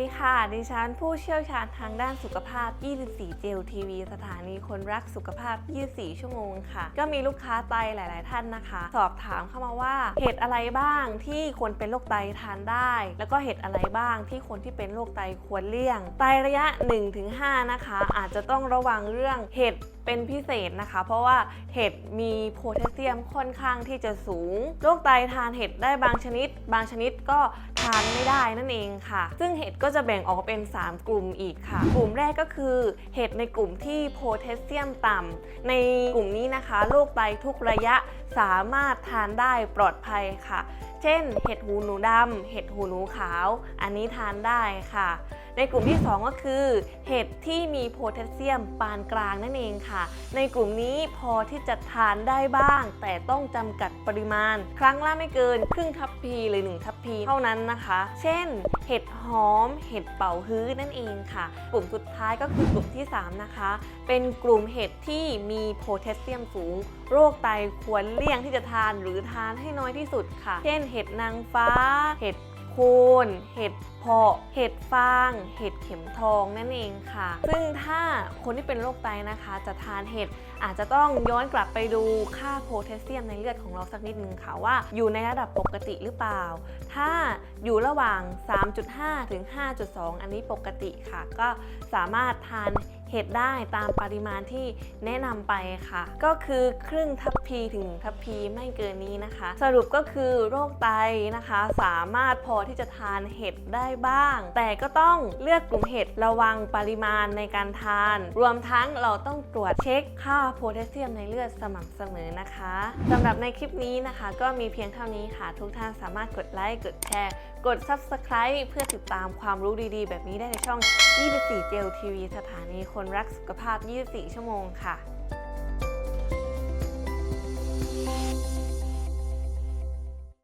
ดีค่ะ ดิฉันผู้เชี่ยวชาญทางด้านสุขภาพ 24เจลทีวีสถานีคนรักสุขภาพ 24 ชั่วโมงค่ะ ก็มีลูกค้าไตหลาย ๆ ท่านนะคะ สอบถามเข้ามาว่าเห็ดอะไรบ้างที่คนเป็นโรคไตทานได้ แล้วก็เห็ดอะไรบ้างที่คนที่เป็นโรคไตควรเลี่ยง ไตระยะ 1-5 นะคะ อาจจะต้องระวังเรื่องเห็ด เป็นพิเศษนะคะ เพราะว่าเห็ดมีโพแทสเซียมค่อนข้างที่จะสูงโรคไตทานเห็ดได้บางชนิด บางชนิดก็ทานไม่ได้นั่นเองค่ะ ซึ่งเห็ดก็จะแบ่งออกเป็น 3 กลุ่มอีกค่ะ กลุ่มแรกก็คือเห็ดในกลุ่มที่โพแทสเซียมต่ำในกลุ่มนี้นะคะโรคไตทุกระยะสามารถทานได้ปลอดภัยค่ะ เช่น เห็ดหูหนูดำเห็ดหูหนูขาว อันนี้ทานได้ค่ะ ในกลุ่มที่ 2 ก็คือ เห็ดที่มีโพแทสเซียมปานกลางนั่นเองค่ะ ในกลุ่มนี้พอที่จะทานได้บ้าง แต่ต้องจำกัดปริมาณ ครั้งละไม่เกินครึ่งทัพพีหรือ 1 ทัพพีเท่านั้นนะคะ เช่น เห็ดหอม เห็ดเป่าฮื้อนั่นเองค่ะ กลุ่มสุดท้ายก็คือกลุ่มที่ 3 นะคะ เป็นกลุ่มเห็ดที่มีโพแทสเซียมสูง โรคไตควรเลี่ยงที่จะทานหรือทานให้น้อยที่สุดค่ะ เช่น เห็ดนางฟ้า เห็ด คนเห็ดเพาะ เห็ดฟาง เห็ดเข็มทองนั่นเองค่ะ ซึ่งถ้าคนที่เป็นโรคไตนะคะ จะทานเห็ดอาจจะต้องย้อนกลับไปดูค่าโพแทสเซียมในเลือดของเราสักนิดนึงค่ะว่าอยู่ในระดับปกติหรือเปล่า ถ้าอยู่ระหว่าง 3.5 ถึง 5.2 อันนี้ปกติค่ะ ก็สามารถทาน เห็ดได้ตามปริมาณที่แนะนำไปค่ะ ก็คือครึ่งทัพพีถึงหนึ่งทัพพีไม่เกินนี้นะคะ สรุปก็คือโรคไตนะคะ สามารถพอที่จะทานเห็ดได้บ้าง แต่ก็ต้องเลือกกลุ่มเห็ดระวังปริมาณในการทาน รวมทั้งเราต้องตรวจเช็คค่าโพแทสเซียมในเลือดสม่ำเสมอนะคะสำหรับในคลิปนี้นะคะ ก็มีเพียงเท่านี้ค่ะ ทุกท่านสามารถกดไลค์กดแชร์กด Subscribe เพื่อติดตามความรู้ดีๆ แบบนี้ได้ในช่อง 24 เจลทีวีสถานีคนรักสุขภาพ 24 ชั่วโมงค่ะ